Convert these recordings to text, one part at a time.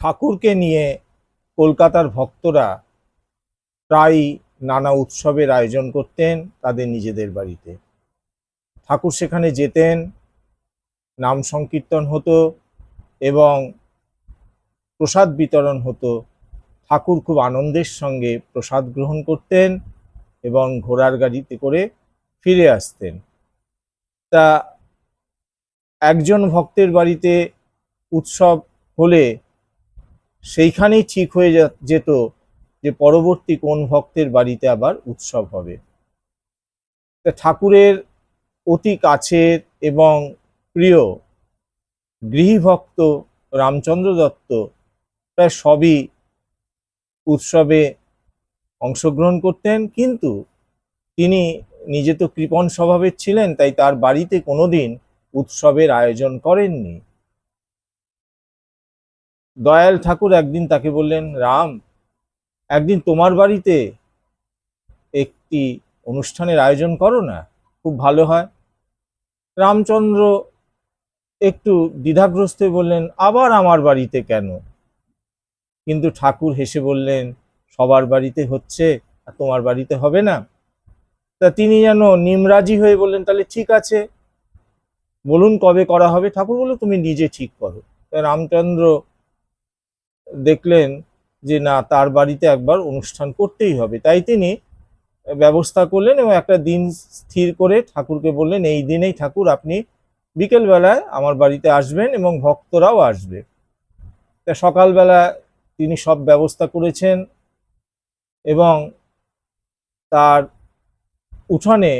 ঠাকুরকে নিয়ে কলকাতার ভক্তরা প্রায় নানা উৎসবের আয়োজন করতেন তাদের নিজেদের বাড়িতে। ঠাকুর সেখানে যেতেন, নাম সংকীর্তন হতো এবং প্রসাদ বিতরণ হতো। ঠাকুর খুব আনন্দের সঙ্গে প্রসাদ গ্রহণ করতেন এবং ঘোড়ার গাড়িতে করে ফিরে আসতেন। তা একজন ভক্তের বাড়িতে উৎসব হলে সেইখানেই ঠিক হয়ে যেত যে পরবর্তী কোন ভক্তের বাড়িতে আবার উৎসব হবে। ঠাকুরের অতি কাছের এবং প্রিয় গৃহীভক্ত রামচন্দ্র দত্ত প্রায় সবই উৎসবে অংশগ্রহণ করতেন, কিন্তু তিনি নিজে তো কৃপণ স্বভাবের ছিলেন, তাই তার বাড়িতে কোনোদিন উৎসবের আয়োজন করেননি। দয়াল ঠাকুর একদিন তাকে বললেন, রাম, একদিন তোমার বাড়িতে একটি অনুষ্ঠানের আয়োজন করো না? খুব ভালো হয়। রামচন্দ্র একটু দ্বিধাগ্রস্ত বললেন, আবার আমার বাড়িতে কেন? কিন্তু ঠাকুর হেসে বললেন, সবার বাড়িতে হচ্ছে আর তোমার বাড়িতে হবে না। তা তিনি যেন নিমরাজি হয়ে বললেন, তাহলে ঠিক আছে, বলুন কবে করা হবে? ঠাকুর বলল, তুমি নিজে ঠিক করো। তা রামচন্দ্র দেখলেন যে না, তার বাড়িতে একবার অনুষ্ঠান করতেই হবে। তাই তিনি ব্যবস্থা করলেন এবং একটা দিন স্থির করে ঠাকুরকে বললেন, এই দিনেই ঠাকুর আপনি বিকেলবেলায় আমার বাড়িতে আসবেন এবং ভক্তরাও আসবে। তা সকালবেলা তিনি সব ব্যবস্থা করেছেন এবং তার উঠানে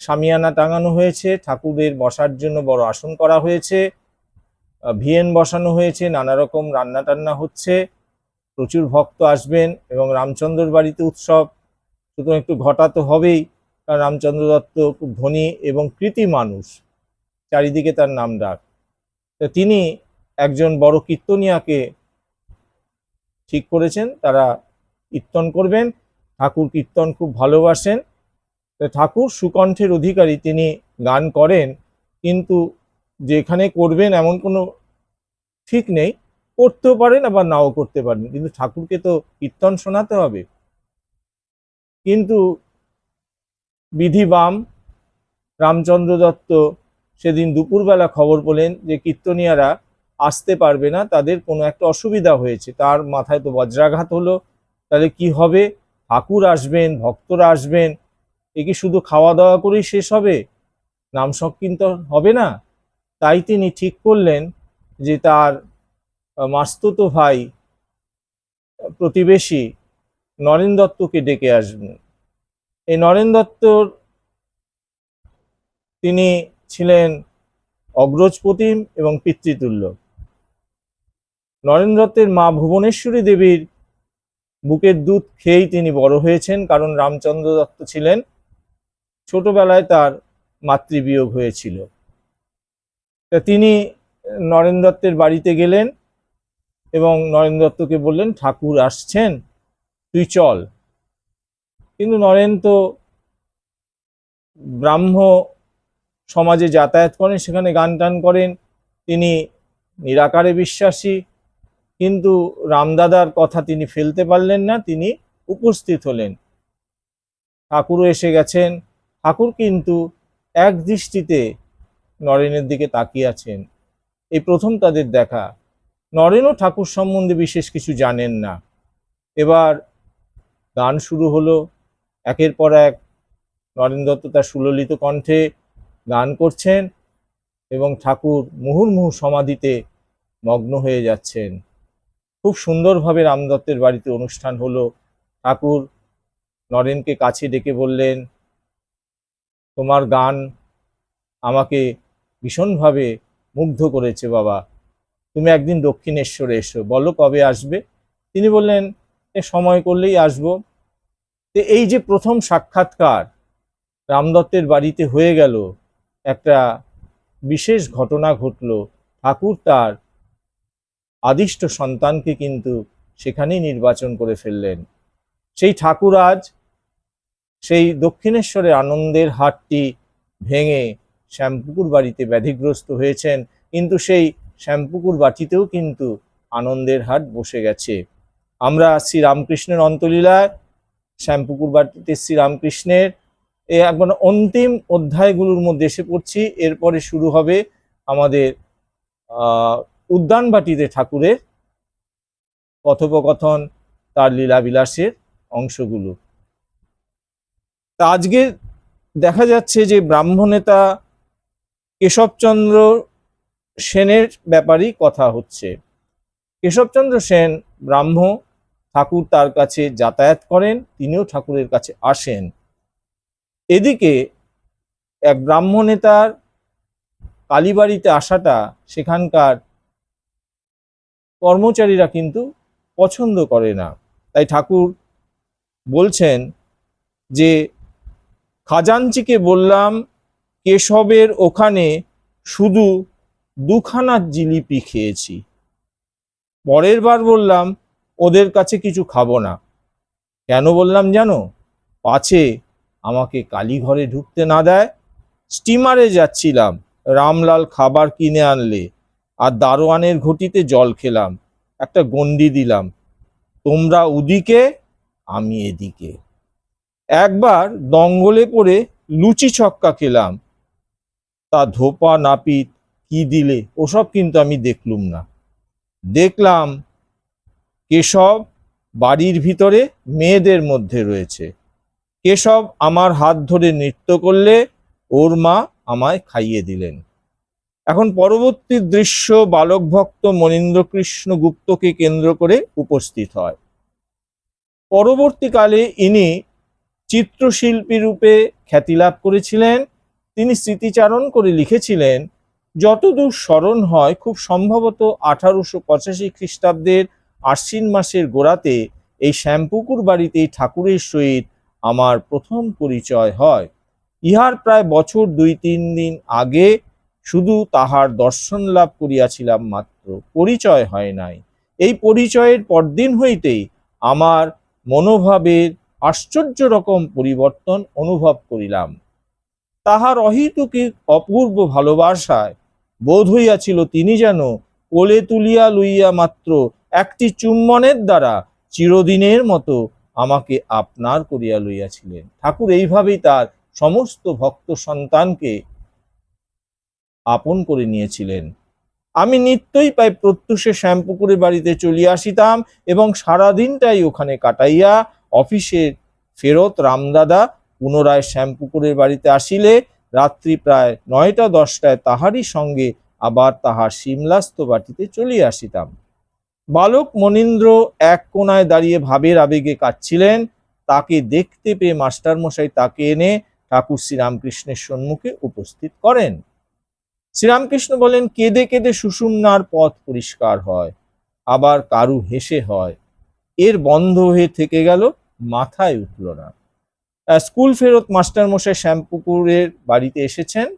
সামিয়ানা টাঙানো হয়েছে। ঠাকুরের বসার জন্য বড় আসন করা হয়েছে। ভিয়েন বসানো হয়েছে নানা রকম রান্না টান্না হচ্ছে, প্রচুর ভক্ত আসবেন এবং রামচন্দ্রর বাড়িতে উৎসব, সুতরাং একটু ঘটা তো হবেই, কারণ রামচন্দ্র দত্ত খুব ধনী এবং কৃতি মানুষ, চারিদিকে তার নাম ডাক। তো তিনি একজন বড় কীর্তনিয়াকে ঠিক করেছেন, তারা কীর্তন করবেন, ঠাকুর কীর্তন খুব ভালোবাসেন ঠাকুর সুকণ্ঠের অধিকারী, তিনি গান করেন, কিন্তু যেখানে করবেন এমন কোনো ঠিক নেই, করতেও পারেন, আবার নাও করতে পারেন। কিন্তু ঠাকুরকে তো কীর্তন শোনাতে হবে। কিন্তু বিধি বাম রামচন্দ্র দত্ত সেদিন দুপুরবেলা খবর পেলেন যে কীর্তনিয়ারা আসতে পারবে না, তাদের কোনো একটা অসুবিধা হয়েছে। তার মাথায় তো বজ্রাঘাত হলো। তাহলে কি হবে? ঠাকুর আসবেন, ভক্তরা আসবেন, এ কি শুধু খাওয়া দাওয়া করেই শেষ হবে? নাম সংকীর্তন হবে না? তাই তিনি ঠিক করলেন যে তার মাস্তুতো ভাই প্রতিবেশী নরেন দত্তকে ডেকে আসবেন। এই নরেন দত্তর তিনি ছিলেন অগ্রজ প্রতিম এবং পিতৃতুল্য। নরেন দত্তের মা ভুবনেশ্বরী দেবীর বুকের দুধ খেয়েই তিনি বড় হয়েছেন, কারণ রামচন্দ্র দত্ত ছিলেন। ছোটবেলায় তার মাতৃবিয়োগ হয়েছিল। তা তিনি নরেন দত্তের বাড়িতে গেলেন এবং নরেন দত্তকে বললেন, ঠাকুর আসছেন, তুই চল। কিন্তু নরেন তো ব্রাহ্ম সমাজে যাতায়াত করেন, সেখানে গান টান করেন, তিনি নিরাকারে বিশ্বাসী, কিন্তু রামদাদার কথা তিনি ফেলতে পারলেন না, তিনি উপস্থিত হলেন। ঠাকুরও এসে গেছেন। ঠাকুর কিন্তু এক দৃষ্টিতে নরেনের দিকে তাকিয়ে আছেন। এই প্রথম তাদের দেখা। নরেনও ঠাকুর সম্বন্ধে বিশেষ কিছু জানেন না। এবার গান শুরু হলো। একের পর এক নরেন দত্ত তার সুললিত কণ্ঠে গান করছেন এবং ঠাকুর মুহুর্মুহু সমাধিতে মগ্ন হয়ে যাচ্ছেন। খুব সুন্দরভাবে রামদত্তের বাড়িতে অনুষ্ঠান হলো। ঠাকুর নরেনকে কাছে ডেকে বললেন, তোমার গান আমাকে ভীষণভাবে মুগ্ধ করেছে বাবা। তুমি একদিন দক্ষিণেশ্বরে এসো, বলো কবে আসবে? তিনি বললেন, এ সময় করলেই আসব। তো এই যে প্রথম সাক্ষাৎকার রামদত্তের বাড়িতে হয়ে গেল, একটা বিশেষ ঘটনা ঘটলো। ঠাকুর তার আদিষ্ট সন্তানকে কিন্তু সেখানেই নির্বাচন করে ফেললেন। সেই ঠাকুর আজ সেই দক্ষিণেশ্বরের আনন্দের হাটটি ভেঙে শ্যামপুকুর বাড়িতে ব্যাধিগ্রস্ত হয়েছেন, কিন্তু সেই শ্যামপুকুর বাটিতেও কিন্তু আনন্দের হাট বসে গেছে। আমরা শ্রী রামকৃষ্ণের অন্তলীলায়, শ্যামপুকুর বাটিতে শ্রীরামকৃষ্ণের এ একবার অন্তিম অধ্যায়গুলোর মধ্যে এসে পড়ছি। এরপরে শুরু হবে আমাদের উদ্যানবাটিতে ঠাকুরের কথোপকথন, তার লীলাবিলাসের অংশগুলো। তা আজকে দেখা যাচ্ছে যে ব্রাহ্মণেতা কেশবচন্দ্র সেনের ব্যাপারেই কথা হচ্ছে। কেশবচন্দ্র সেন ব্রাহ্ম, ঠাকুর তার কাছে যাতায়াত করেন, তিনিও ঠাকুরের কাছে আসেন। এদিকে এক ব্রাহ্ম নেতার কালীবাড়িতে আসাটা সেখানকার কর্মচারীরা কিন্তু পছন্দ করে না। তাই ঠাকুর বলছেন যে, খাজাঞ্চিকে বললাম কেশবের ওখানে শুধু দুখানা জিলিপি খেয়েছি। পরের বার বললাম, ওদের কাছে কিছু খাব না। কেন বললাম জানো? পাছে আমাকে কালীঘরে ঢুকতে না দেয়। স্টিমারে যাচ্ছিলাম, রামলাল খাবার কিনে আনলে আর দারোয়ানের ঘটিতে জল খেলাম, একটা গন্ডি দিলাম। তোমরা ওদিকে আমি এদিকে। একবার দঙ্গলে পড়ে লুচি ছক্কা খেলাম তা ধোপা নাপিত কি দিলে? ওসব কিন্তু আমি দেখলুম না। দেখলাম কেশব বাড়ির ভিতরে মেয়েদের মধ্যে রয়েছে। কেশব আমার হাত ধরে নৃত্য করলে ওর মা আমায় খাইয়ে দিলেন। এখন পরবর্তী দৃশ্য বালক ভক্ত মনীন্দ্রকৃষ্ণ গুপ্তকে কেন্দ্র করে উপস্থিত হয়। পরবর্তীকালে ইনি চিত্রশিল্পী রূপে খ্যাতি লাভ করেছিলেন। তিনি স্মৃতিচারণ করে লিখেছিলেন, যতদূর স্মরণ হয়, খুব সম্ভবত আঠারোশো পঁচাশি খ্রিস্টাব্দের আশ্বিন মাসের গোড়াতে এই শ্যামপুকুর বাড়িতেই ঠাকুরের সহিত আমার প্রথম পরিচয় হয়। ইহার প্রায় বছর দুই তিন দিন আগে শুধু তাহার দর্শন লাভ করিয়াছিলাম মাত্র, পরিচয় হয় নাই। এই পরিচয়ের পরদিন হইতেই আমার মনোভাবের আশ্চর্য রকম পরিবর্তন অনুভব করিলাম। তাহার অহিতুকি অপূর্ব ভালোবাসায়। বোধ হইয়াছিল তিনি যেন কোলে তুলিয়া লইয়া মাত্র একটি চুম্বনের দ্বারা চিরদিনের মতো আমাকে আপনার করিয়া লইয়াছিলেন। ঠাকুর এইভাবেই তার সমস্ত ভক্ত সন্তানকে আপন করে নিয়েছিলেন। আমি নিত্যই প্রায় প্রত্যুষে শ্যামপুকুরের বাড়িতে চলিয়া আসিতাম এবং সারাদিনটাই ওখানে কাটাইয়া অফিসে ফেরত রামদাদা পুনরায় শ্যামপুকুরের বাড়িতে আসিলে রাত্রি প্রায় নয়টা, দশটায় তাহারই সঙ্গে আবার তাহার সিমলাস্ত বাটিতে চলিয়া আসিতাম। বালক মনীন্দ্র এক কোনায় দাঁড়িয়ে ভাবের আবেগে কাঁদছিলেন। তাকে দেখতে পেয়ে মাস্টারমশাই তাকে এনে ঠাকুর শ্রীরামকৃষ্ণের সম্মুখে উপস্থিত করেন। শ্রীরামকৃষ্ণ বলেন, কেঁদে কেঁদে সুষুম্নার পথ পরিষ্কার হয়, আবার কারু হেসে হয়। এর বন্ধ হয়ে থেকে গেল, মাথায় উঠল না। স্কুল ফেরত মাস্টারমশাই শ্যামপুকুরের বাড়িতে এসেছেন।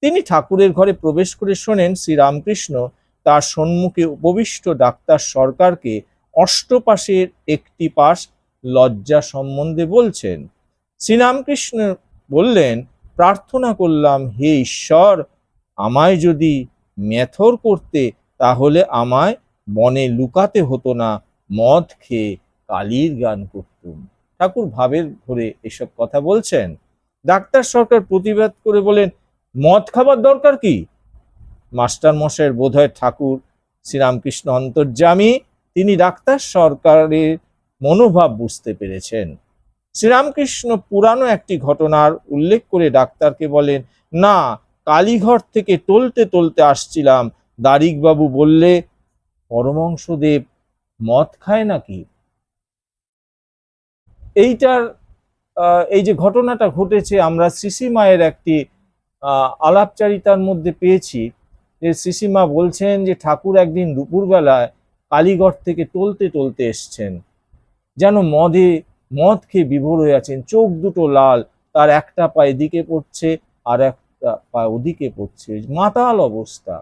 তিনি ঠাকুরের ঘরে প্রবেশ করে শোনেন শ্রীরামকৃষ্ণ তার সম্মুখে উপবিষ্ট ডাক্তার সরকারকে অষ্টপাশের একটি পাশ লজ্জা সম্বন্ধে বলছেন। শ্রীরামকৃষ্ণ বললেন, প্রার্থনা করলাম, হে ঈশ্বর, আমায় যদি মেথর করতে, তাহলে আমায় বনে লুকাতে হতো না। মদ খেয়ে কালির গান করতুম। ঠাকুর ভাবের ধরে এসব কথা বলছেন। ডাক্তার সরকার প্রতিবাদ করে বলেন, মদ খাবার দরকার কি? মাস্টার মশাইয়ের বোধহয় ঠাকুর শ্রীরামকৃষ্ণ অন্তর্যামী, তিনি ডাক্তার সরকারের মনোভাব বুঝতে পেরেছেন। শ্রীরামকৃষ্ণ পুরানো একটি ঘটনার উল্লেখ করে ডাক্তারকে বলেন, না, কালীঘর থেকে টলতে টলতে আসছিলাম। দারিকবাবু বললে পরমংশদেব মদ খায় নাকি এইটার এই যে ঘটনাটা ঘটেছে, আমরা শ্রীশ্রীমায়ের একটি আলাপচারিতার মধ্যে পেয়েছি যে শ্রীশ্রীমা বলছেন যে ঠাকুর একদিন দুপুরবেলায় কালীঘর থেকে টলতে টলতে এসছেন। যেন মদে, মদ খেয়ে বিভোর হয়ে আছেন। চোখ দুটো লাল, তার একটা পা এদিকে পড়ছে আর একটা পা ওদিকে পড়ছে। মাতাল অবস্থা।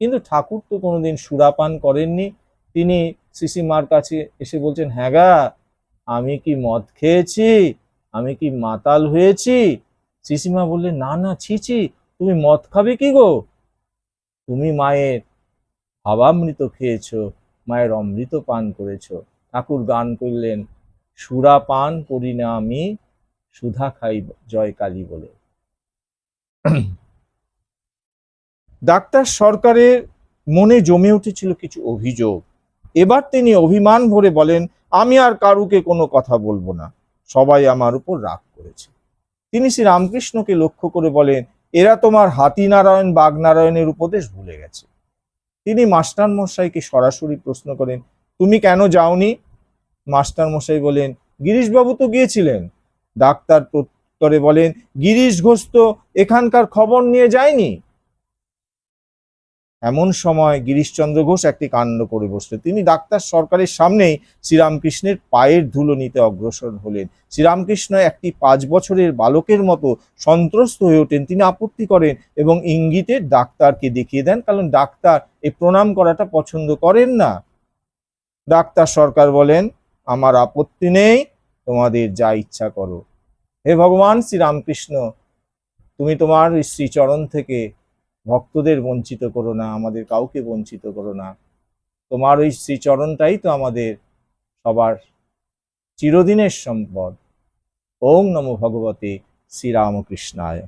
কিন্তু ঠাকুর তো কোনোদিন সুরাপান করেননি। তিনি শ্রীশ্রীমার কাছে এসে বলছেন হ্যাঁ গা আমি কি মদ খেয়েছি? আমি কি মাতাল হয়েছি? শ্রীশ্রীমা বললেন না না, ছি ছি, তুমি মদ খাবে কি গো? তুমি মায়ের ভাবামৃত খেয়েছো, মায়ের অমৃত পান করেছ। ঠাকুর গান করলেন, সুরা পান করি না আমি, সুধা খাই জয় কালী বলে। ডাক্তার সরকারের মনে জমে উঠেছিল কিছু অভিযোগ। এবার তিনি অভিমান ভরে বলেন আমি আর কারুকে কোনো কথা বলব না। সবাই আমার উপর রাগ করেছে। তিনি শ্রী রামকৃষ্ণকে লক্ষ্য করে বলেন, এরা তোমার হাতিনারায়ণ, বাগনারায়ণের উপদেশ ভুলে গেছে। তিনি মাস্টার মশাইকে সরাসরি প্রশ্ন করেন, তুমি কেন যাওনি? মাস্টার মশাই বলেন, গিরিশবাবু তো গিয়েছিলেন। ডাক্তার প্রত্যরে বলেন, গিরিশ ঘোষ তো এখানকার খবর নিয়ে যায়নি? এমন সময় গিরিশচন্দ্র ঘোষ একটি কাণ্ড করে বসলেন তিনি ডাক্তার সরকারের সামনেই শ্রীরামকৃষ্ণের পায়ের ধুলো নিতে অগ্রসর হলেন। শ্রীরামকৃষ্ণ একটি পাঁচ বছরের বালকের মতো সন্ত্রস্ত হয়ে ওঠেন। তিনি আপত্তি করেন এবং ইঙ্গিতে ডাক্তারকে দেখিয়ে দেন, কারণ ডাক্তার এই প্রণাম করাটা পছন্দ করেন না। ডাক্তার সরকার বলেন, আমার আপত্তি নেই, তোমাদের যা ইচ্ছা করো। হে ভগবান শ্রীরামকৃষ্ণ, তুমি তোমার শ্রীচরণ থেকে ভক্তদের বঞ্চিত করো না, আমাদের কাউকে বঞ্চিত করো না। তোমার ওই শ্রীচরণটাই তো আমাদের সবার চিরদিনের সম্পদ। ওম নমো ভগবতে শ্রীরামকৃষ্ণায়।